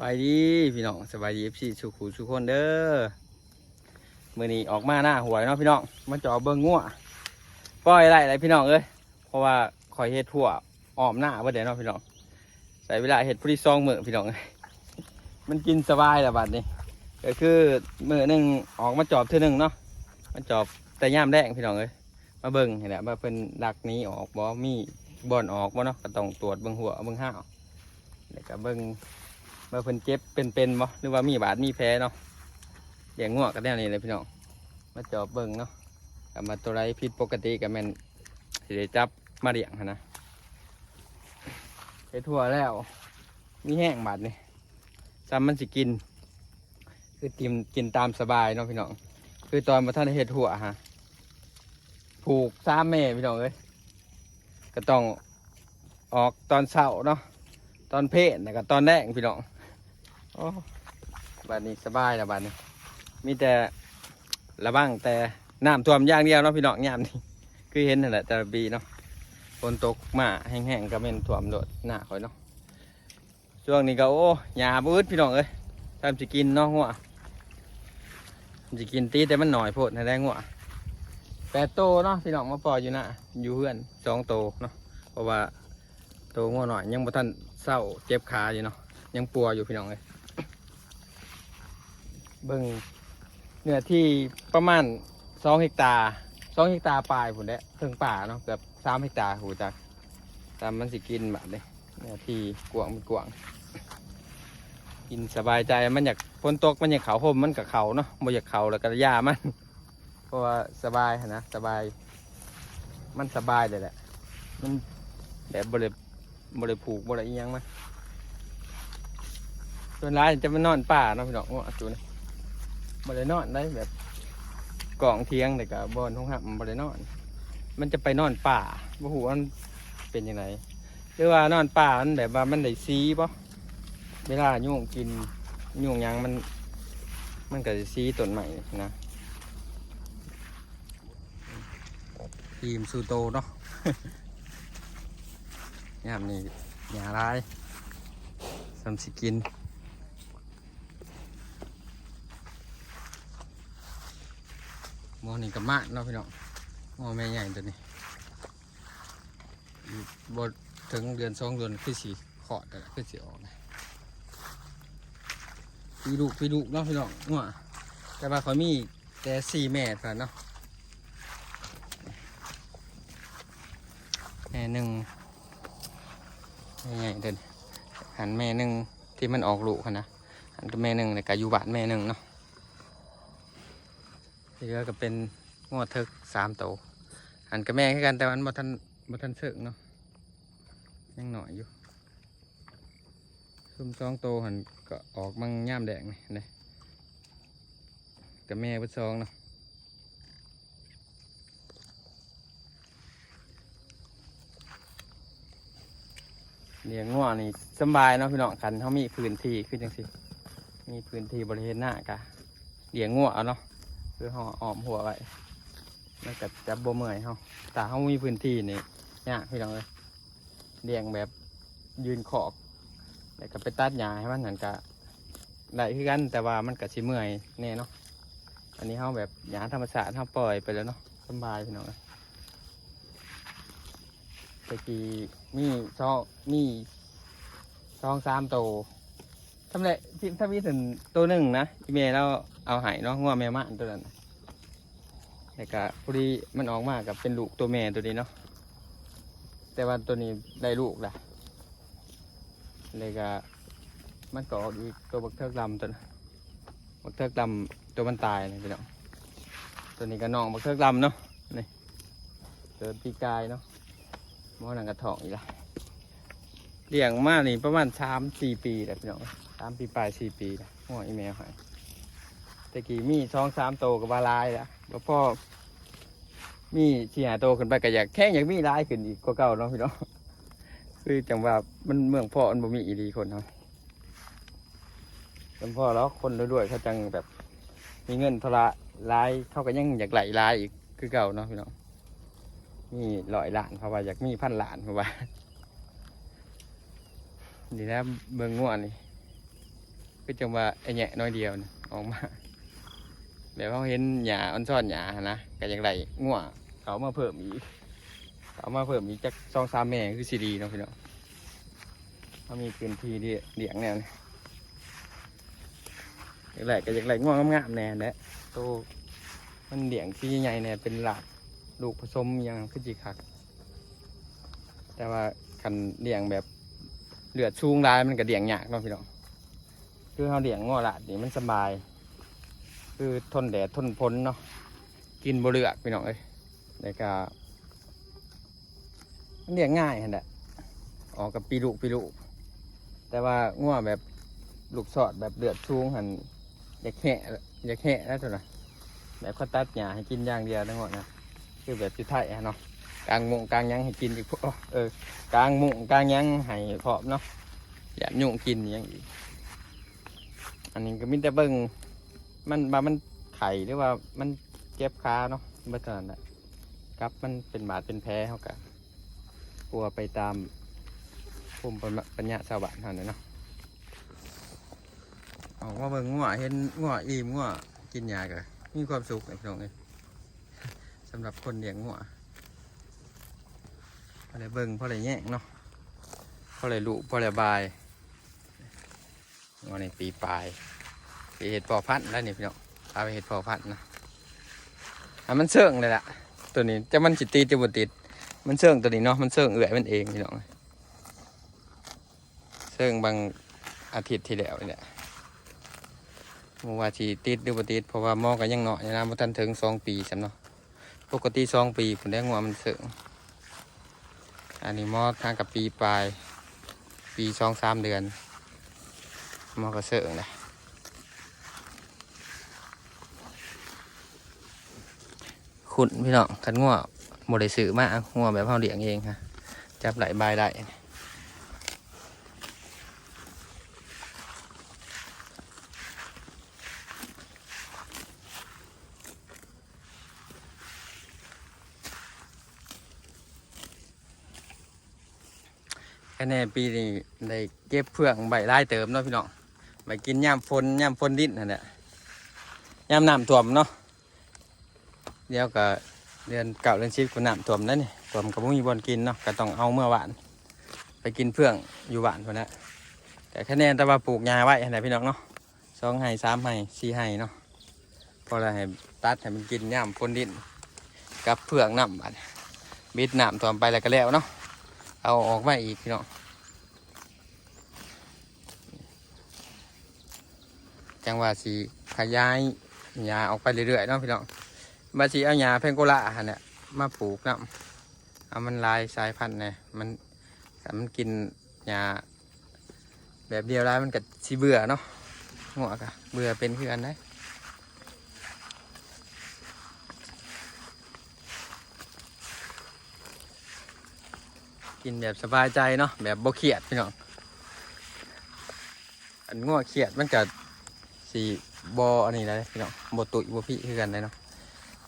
บายดีพี่น้องสบายดีเอฟซีสุขุสุขคนเด้อมื่อนี้ออกมาหน้าหวยเนาะพี่น้องมาจอเบิ้งงัวปล่อยไรไรพี่น้องเอ้ยเพราะว่าคอยเฮ็ดทั่วอ้อมหน้าเพื่เดี๋ยวเนาะพี่น้องใส่เวลาเฮ็ดพอดีซองมือพี่น้องเอ้ยมันกินสบายละบัดนี้ก็คือมือหนึ่งออกมาจอบเท่านึงเนาะมาจอบแต่ย่ามแดงพี่น้องเอ้ยมาเบิ้งเห็นแหละมาเป็นดักนี้ออกบ่มีบ่อนออกบ่เนาะก็ต้องตรวจเบิ้งหัวเบิ้งห้าวแล้วก็เบิ้ง ว่าเพิ่นเจ็บเป็นๆบ่หรือว่ามีบาดมีแผลเนาะเลี้ยงงวกกันแน่นี่เลยพี่น้องมาจอบเบิ่งเนาะกลับมาตัวไรผิดปกติกับแม่นสิได้จับมาเลี้ยงหั้นนะไปทั่วแล้ว มีแห้งบาดนี่ซ้ำมันสิกิน คือกินกินตามสบายเนาะพี่น้องคือตอนมาท่านเฮ็ดหัวฮะผูกซ้าแม่พี่น้องเอ้ยก็ต้องออกตอนเช้าเนาะตอนเพศนะกับตอนแรกพี่น้อง โอ้บัดนี้สบายแล้วบัดนี้ มีแต่ระวังแต่น้ำท่วมอย่างเดียวเนาะพี่น้องยามนี้คือเห็นนั่นแหละแต่ละปีเนาะฝนตกมาแห้งๆก็เป็นท่วมโดดหน้าคอยเนาะช่วงนี้ก็โอ้หญ้าบืดพี่น้องเอ้ยทำจะกินเนาะหัวจะกินตีแต่มันหน่อยโพดในแรงหัวแปดโตเนาะพี่น้องมาปล่อยอยู่นะอยู่เพื่อนสองโตเนาะเพราะว่าโตัวงัวหน่อยยังบ่ทันเศร้าเจ็บขาอยู่เนาะยังปัวอยู่พี่น้องเลย เบิ่งเนื้อที่ประมาณสองเฮกตาร์สองเฮกตาร์ปลายผุนแหละถึงป่าเนาะเกือบสามเฮกตาร์หูจักตามมันสิกินแบบเลยเนื้อที่กวางมันกวางกินสบายใจมันอยากฝนตกมันอยากเขาห่มมันกับเขาเนาะบ่อยากเขาแล้วก็หญ้ามันเพราะว่าสบายนะสบาย มันสบายเลยแหละ มันแบบบริบริผูกบริยังมาส่วนร้ายจะมานอนป่าเนาะพี่น้องว่าจูนี่ บรินอนได้แบบกล่องเทียงแต่กับบอนห้องหับบรินอน มันจะไปนอนป่าบ่หูมันเป็นยังไงหรือว่านอนป่ามันแบบว่ามันได้ซีปะเวลายุ่งกินยุ่งหยังมัน มันก็จะซีต้นใหม่นะทีมซูโตเนาะ ยามนี่หยาลายสำสิกิน มอนี่กับมาเนาะพี่น้องมอแม่ใหญ่ตัวนี้อยู่บดถึงเดือนสองเดือนคือสีขอดแต่ละคือสีออกนะพี่ลูกพี่ลูกเนาะพี่น้องงัวแต่ว่าเขามีแต่สี่แม่เท่านั้นเนาะแม่หนึ่งนี่ไงเดินหันแม่หนึ่งที่มันออกลูกนะหันกับแม่หนึ่งเลยกับอยู่บ้านแม่หนึ่งเนาะ ที่เหลือก็เป็นงวดเทิกสามโตวหันกับแม่คือกันแต่มันบ่ทันบ่ทันเสิร์กเนาะยังหน่อยอยู่ซุ่มสองโตหันก็ออกมังย่ามแดงนี่นี่กับแม่เพิ่นสองเนาะเลี้ยงงัวนี่สบายเนาะพี่น้องกันเขามีพื้นที่คือจังสิมีพื้นที่บริเวณหน้ากะเลี้ยงงัวเอาเนาะ คือห่ออ้อมหัวไว้แล้วก็จับบ่เมื่อยเขาแต่เขามีพื้นที่นี่ยากพี่น้องเลยเลี้ยงแบบยืนขอกแล้วก็ไปตัดหญ้าให้มันเหมือนกะได้คือกันแต่ว่ามันก็สิเมื่อยแน่เนาะอันนี้เขาแบบหญ้าธรรมชาติเขาปล่อยไปแล้วเนาะสบายพี่น้องเลยตะกี้มีสองมีสองสามโตว ทำไรที่ถ้ามีถึงตัวหนึ่งนะอีเมลเราเอาหายเนาะงัวแม่ม่านตัวนั้นแต่ก็พอดีมันออกมากับเป็นลูกตัวแม่ตัวนี้เนาะแต่ว่าตัวนี้ได้ลูกละเลยก็มันก็ออกอีกตัวบักเทิกดำตัวนั้นบักเทิกดำตัวมันตายนะพี่น้องตัวนี้ก็น้องบักเทิกดำเนาะนี่เกิดปีกายเนาะมอนังกระทองอีกละ เลี้ยงมานี่ประมาณสามสี่ปีแล้วพี่น้องสามปีปลายสี่ปีแล้วหัวอีเมลหายตะกี้มีสองสามโตกับบาลายแล้วแล้วพ่อมีสี่หาโตขึ้นไปก็อยากแค่อยากมีลายขึ้นอีกกว่าเก่าเนาะพี่น้องคือจังว่ามันเมืองพ่อมันบ่มีอีดีคนเนาะเป็นพ่อแล้วคนรวยๆเขาจังแบบ มีเงินทละลายเขาก็ยังอยากไหลลายอีกคือเก่าเนาะพี่น้องมีร้อยล้านเพราะว่าอยากมีพันล้านเพราะว่า ดีแล้วเบิ่งง่วนนี่คือจังว่าไอ้แหน่น้อยเดียวนะออกมาแบบเขาเห็นหญ้าอ่อนซ่อนหญ้านะก็อย่างไรง่วเขามาเพิ่มอีกเขามาเพิ่มอีกจากสองสามแม่คือสีดีเนาะพี่น้องเขามีพื้นที่ที่เลี้ยงแนวนี้อย่างไรก็อย่างไรง่วงงามๆแน่แหละโตมันเลี้ยงที่ใหญ่ๆแน่เป็นหลักลูกผสมยังคือจีคัก แต่ว่าคันเลี้ยงแบบ เลือดชูงได้มันก็เลี้ยงยากเนาะพี่น้องคือเขาเลี้ยงง้อลาดนี่มันสบาย คือทนแดดทนพ้นเนาะกินบเลือกพี่น้องเอ้ยแล้วก็มันเลี้ยงง่ายหั่นแหละออกกับปีลูกปีลูกแต่ว่าง้อแบบลูกสอดแบบเลือดชูงหันอยากแห่อยากแห่แล้วเท่านั้นแบบเขาตัดหญ้าให้กินอย่างเดียวทั้งหมดนะคือแบบจุไทยอะเนาะ กลางมุงกลางยังให้กินอีกพวกเออกลางมุงกลางยังให้พร้อมเนาะอย่ายุ่งกินอหยังอีกอันนี้ก็มีแต่เบิ่งมันบามันไข่หรือว่ามันเจ็บขาเนาะเมื่อตอนนั้นครับมันเป็นบาดเป็นแผลเขากะกลัวไปตามภูมิปัญญาชาวบ้านเท่านั้นเนาะออกมาเบิ่งงัวเห็นงัวอิ่มงัวกินยากะมีความสุขไอ้พี่น้องเอ้ยสำหรับคนเลี้ยงงัว อได้เบิ่งพอได้แย่งเนาะพอได้ลุพอได้บายงัวในปีปลายเห็ดพอพันแล้วนี่พี่น้องพาไปเห็ดพอพันนะอะมันเสื่องเลยล่ะตัวนี้จะมันจิตตีจะบติด มันเสื่องตัวนี้เนาะมันเสื่องเอื่อยมันเองพี่น้องเสื่องบางอาทิตย์ที่แล้วเนี่แหละมว่าทีติดหรือบติดเพราะว่ามอก็ยังเนาะนะมันทันถึงสองปีสำเนาะปกติสองปีผมได้งัวมันเสื่อง อันนี้มอทางกับปีปลาย ปีสองสามเดือนมอก็เสื่องนะขุนพี่น้องขันงัวโมได้สื่อมากงัวแบบเผาเลี้ยงเองค่ะจับไหลบายได้ แค่ในปีนี้ได้เก็บเพื่องใบไล่เติมเนาะพี่น้องไปกินย่ามฝนย่ามฝนดินนั่นแหละย่ามน้ำท่วมเนาะเดี๋ยวก็เดือนเก่าเดือนชิบก็น้ำท่วมแล้วนี่ท่วมก็บ่มีบอลกินเนาะก็ต้องเอาเมื่อวานไปกินเพื่องอยู่บ้านคนละแต่คะแนนแต่ว่าปลูกยาไว้ให้พี่น้องเนาะสองไห้สามไห้สี่ไห้เนาะพอเราให้ตัดให้มันกินย่ำพ่นดินกับเพื่องน้ำบัดบิดน้ำท่วมไปแล้วก็แล้วเนาะ เอาออกมาอีกพี่น้องจังว่าสีขยายหยาออกไปเรื่อยๆเนาะพี่น้องบาสีเอาหญ้าเพงโกละฮะเนี่ยมาปลูกนะเอามันลายสายพันธุ์เนี่ยมันมันกินหญ้าแบบเดียวแล้วมันก็สิเบื่อเนาะหัวกะเบื่อเป็นคืออันได้ กินแบบสบายใจเนาะแบบบ่เครียดพี่น้องอันง่วเครียดมันก็สีบออันนี้เลยพี่น้องบ่ตุยบ่พี่คือกันเลยเนาะ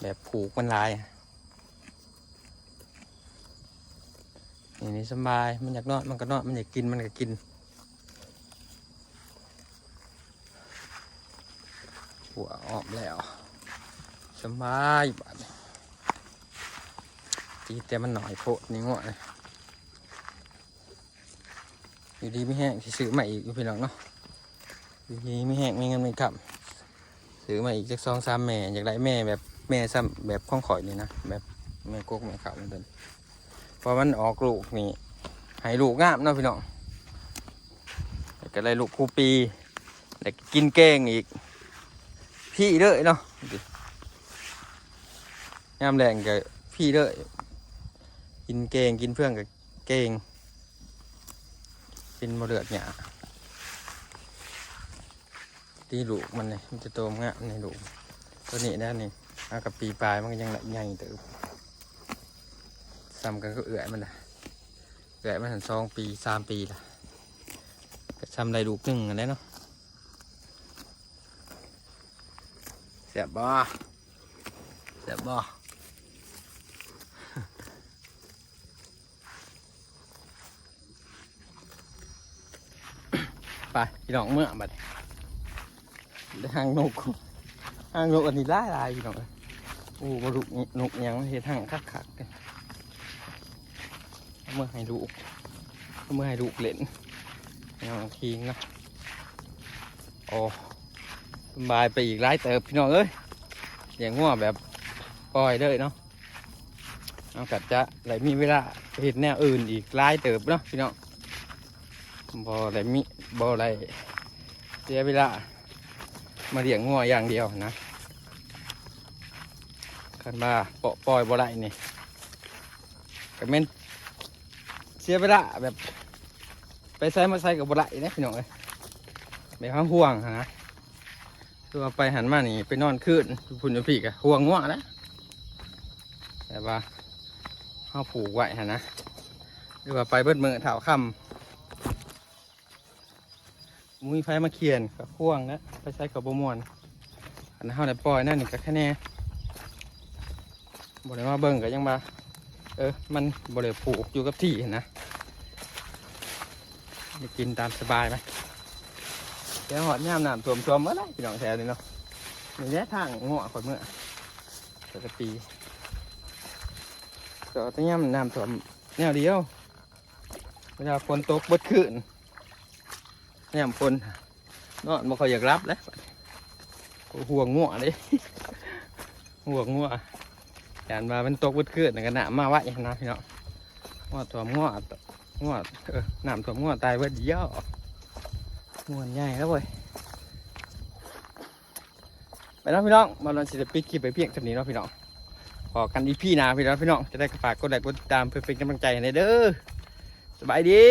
แบบผูกมันลายอะนี่นี่สบายมันอยากนอนมันก็นอนมันอยากกินมันก็กินหัวออกแล้วสบายบาดนี้ตีแต่มันหน่อยโพดนี่ง่วเลย อยู่ดีไม่แห้งซื้อใหมาอีกอยู่พี่น้องเนาะอยู่ดีไม่แห้งไม่เงินไม่กำซื้อมาอีกจากสองสามแม่อยากได้แม่แบบแม่ซ้ำแบบข้องข่อยนี่นะแบบแม่กกแม่ขาวนั่นเองพอมันออกลูกนี่ให้ลูกงามเนาะพี่น้องแล้วก็ได้ลูกคูปีแล้วก็กินเก้งอีก พี่เลยเนาะงามแรงกับพี่เลยกินเกงกินเพื่องกับเกง กินมะเดือดหยาตีลูกมันเนี่ยมันจะโตงามในลูกตัวนี้นะนี่เอากับปีปลายมันก็ยังใหญ่เติบซ้ำกันก็เอื่อยมันนะเอื่อยมันถึงสองปีสามปีละก็ซ้ำได้ลูกหนึ่งอันนี้เนาะเสียบบ่เสียบบ่ ไปพี่น้องเมื่อบัดนี้ได้หางนกหางนกอันนี้หลายลายพี่น้องเอ้ยโอ้บรุกนกยังเฮ็ดหางคักคักกันเมื่อให้ลูกเมื่อให้ลูกเล่นน้องคิงเนาะโอ้สบายไปอีกหลายเติบพี่น้องเอ้ยอย่างง่วแบบปล่อยเลยเนาะเอากัดจะไหลมีเวลาเห็นแนวอื่นอีกหลายเติบเนาะพี่น้องบ่ไหลมี บ่ไหลเสียเวลา มาเลี้ยงงัวอย่างเดียวนะคันมาเปาะปล่อยบ่ได้นี่ก็แม่นเสียเวลาแบบ ไปใส่มาใส่กับบ่ได้นะพี่น้องเอ้ยแบบห้าห่วงหั้นะคือว่าไปหันมานี่ไปนอนคืนพุ่นอยู่พี่กะห่วงงัวนะแต่ว่าเฮาผูกไว้หันะหรือว่าไปเบิดมือเท้าค่ำ มุ้ยไฟมาเขียนกับห่วงนะไปใส่กับบมวนอันนั้นเฮาได้ปล่อยนั่นนี่ก็แค่แน่บ่ได้มาเบิ่งก็ยังมาเออมันบ่ได้ผูกอยู่กับที่หั้นนะไปกินตามสบายไหมเดี๋ยวหอดย่ามน้ำท่วมท่วมเมื่อไรพี่น้องแถวนี้เนาะนี่แหละทางงอคนเมื่อปกติก็จะย่ามน้ำท่วมแนวเดียวเวลาฝนตกบดขึ้น แนมฝนนอนมันเขาอยากรับแล้วห่วงงัวเลยห่วงงัวยานมาเป็นตกบดขึ้นกันหนามาไว้นะพี่น้องงัวท่วงัวงวเออน้ำท่วมงวตายเบิดเดียวงวดใหญ่แล้วเว้ยไปเนาะพี่น้องมาลองสิจะปิดคลิปไปเพียงเท่านี้เนาะพี่น้องขอกันอีพี่นาพี่น้องพี่น้องจะได้ฝากกดไลค์กดติดตามเพื่อเป็นกำลังใจให้เด้อสบายดี